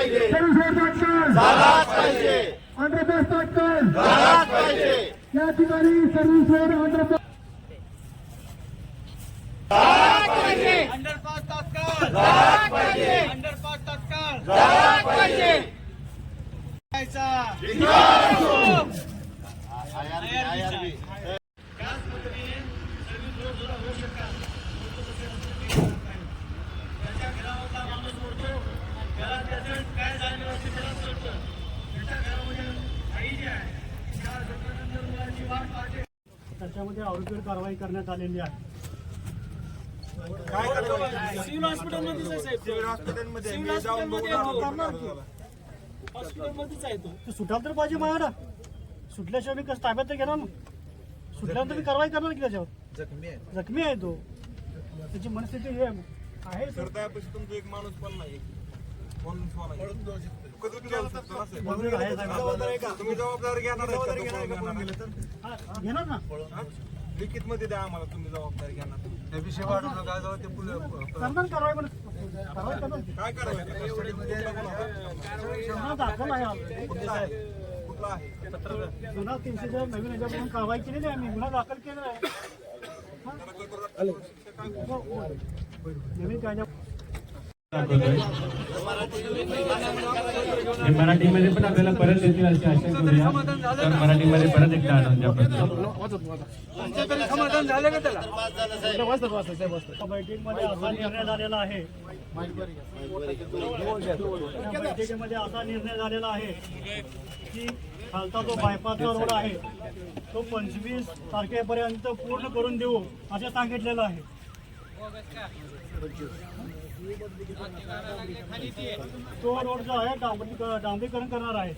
Service तात्काळ underpass तात्काळ या ठिकाणी सर्व्हिस रोड अंडरपास. अंडरपास तात्काळ अंडरपास तात्काळ त्याच्यामध्ये आरोपीवर कारवाई करण्यात आलेली आहे. सिव्हिल आहे हॉस्पिटलमध्ये आहे. हॉस्पिटलमध्येच आहे तो. सुटायला तर पाहिजे माझ्या सुटल्याशिवाय मी कसं ताब्यात तर घेणार ना सुटल्यानंतर मी कारवाई करणार की त्याच्यावर? जखमी आहे. तो. त्याची मनस्थिती हे आहे. आहे तुमचा एक माणूस पण नाही जाऊ. तुम्ही जबाबदारी घेणार? हा, ना? हा? लिखित मध्ये द्या आम्हाला तुम्ही जबाबदारी घेणार. त्याविषयी वाढू नका जेव्हा ते काय करायचं गुन्हा दाखल आहे. कुठला आहे? नवीन ह्याच्यापासून कारवाई केलेली आहे आम्ही. गुन्हा दाखल केलेला आहे. हा? हो. नवीन कायद्या हे मराठीमध्ये पण आपल्याला परत येतील अशी आशा करूया. तर मराठीमध्ये परत एकदा आनंद द्या समाधान झालं का त्याला बैठकीमध्ये असा निर्णय झालेला आहे त्या बैठकीमध्ये असा निर्णय झालेला आहे की खालचा जो बायपासचा रोड आहे. तो पंचवीस तारखेपर्यंत पूर्ण करून देऊ असे सांगितलेलं आहे. तो रोड जो आहे. डांबरी डांबरीकरण करणार आहे.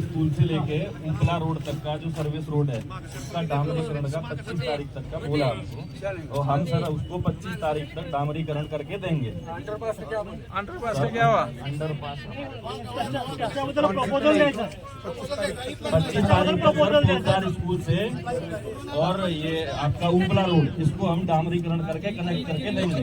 स्कूल से लेके उपला रोड तक का जो सर्विस रोड है उसका डामरीकरण का 25 तारीख तक का बोला और हम सर उसको 25 तारीख तक डामरीकरण करके देंगे। अंडरपास प्रपोजल द्यायचं पच्चीस तारीख तक स्कूल से और ये आपका उपला रोड इसको हम डामरीकरण करके कनेक्ट करके देंगे।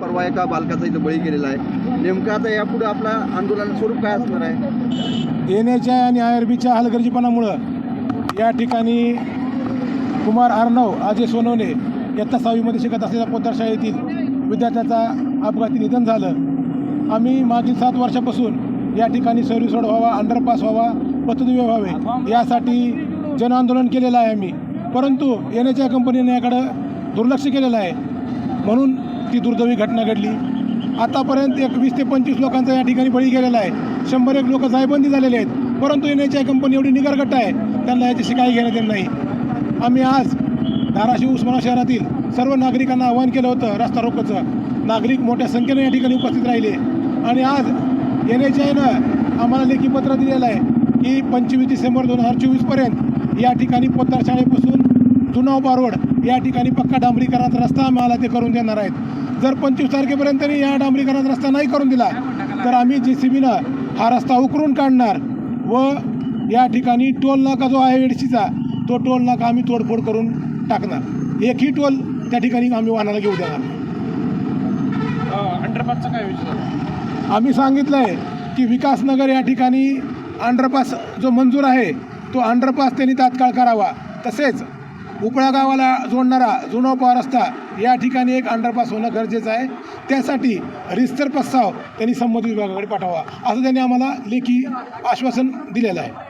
परवा एका बालकाचा इथं बळी गेलेला आहे. नेमकं आता यापुढे आपला आंदोलन स्वरूप काय असणार आहे? N H A I I R बीच्या हलगर्जीपणामुळं या ठिकाणी कुमार आर्णव अजय सोनवणे इयत्ता सहावीमध्ये शिकत असलेल्या पोद्दार शाळेतील विद्यार्थ्याचा अपघाती निधन झालं. आम्ही मागील सात वर्षापासून या ठिकाणी सर्व्हिस रोड व्हावा अंडरपास व्हावा पतदिव्य व्हावे यासाठी जनआंदोलन केलेलं आहे आम्ही. परंतु एन एच आय कंपनीने याकडं दुर्लक्ष केलेलं आहे. म्हणून ती दुर्दैवी घटना घडली. आतापर्यंत एक वीस ते पंचवीस लोकांचा या ठिकाणी बळी गेलेला आहे. शंभर एक लोक जायबंदी झालेले आहेत. परंतु एन एच आय कंपनी एवढी निगरगट्ट आहे त्यांना याच्याशी काही घेण्यात येत नाही. आम्ही आज धाराशिव उस्मानाबाद शहरातील सर्व नागरिकांना आवाहन केलं होतं रस्ता रोकोचं. नागरिक मोठ्या संख्येने या ठिकाणी उपस्थित राहिले. आणि आज एन एच आयनं आम्हाला लेखी पत्र दिलेलं आहे की पंचवीस डिसेंबर दोन हजार चोवीसपर्यंत या ठिकाणी पोतार शाळेपासून जुनाव बारोड या ठिकाणी पक्का डांबरीकरणाचा रस्ता आम्हाला ते करून देणार आहेत. जर पंचवीस तारखेपर्यंत त्यांनी या डांबरीकरणाचा रस्ता नाही करून दिला तर आम्ही जे सी बीनं हा रस्ता उकरून काढणार व या ठिकाणी टोल नाका जो आहे एडशीचा तो टोल नाका आम्ही तोडफोड करून टाकणार. एकही टोल त्या ठिकाणी आम्ही वाहनाला घेऊ देणार आम्ही सांगितलं आहे की विकासनगर या ठिकाणी अंडरपास जो मंजूर आहे तो अंडरपास त्यांनी तात्काळ करावा. तसेच उपळा गावाला जोडणारा जुनोपा रस्ता या ठिकाणी एक अंडरपास होणं गरजेचं आहे. त्यासाठी रिस्तर प्रस्ताव त्यांनी संबंधित विभागाकडे पाठवा. असं त्यांनी आम्हाला लेखी आश्वासन दिलेलं आहे.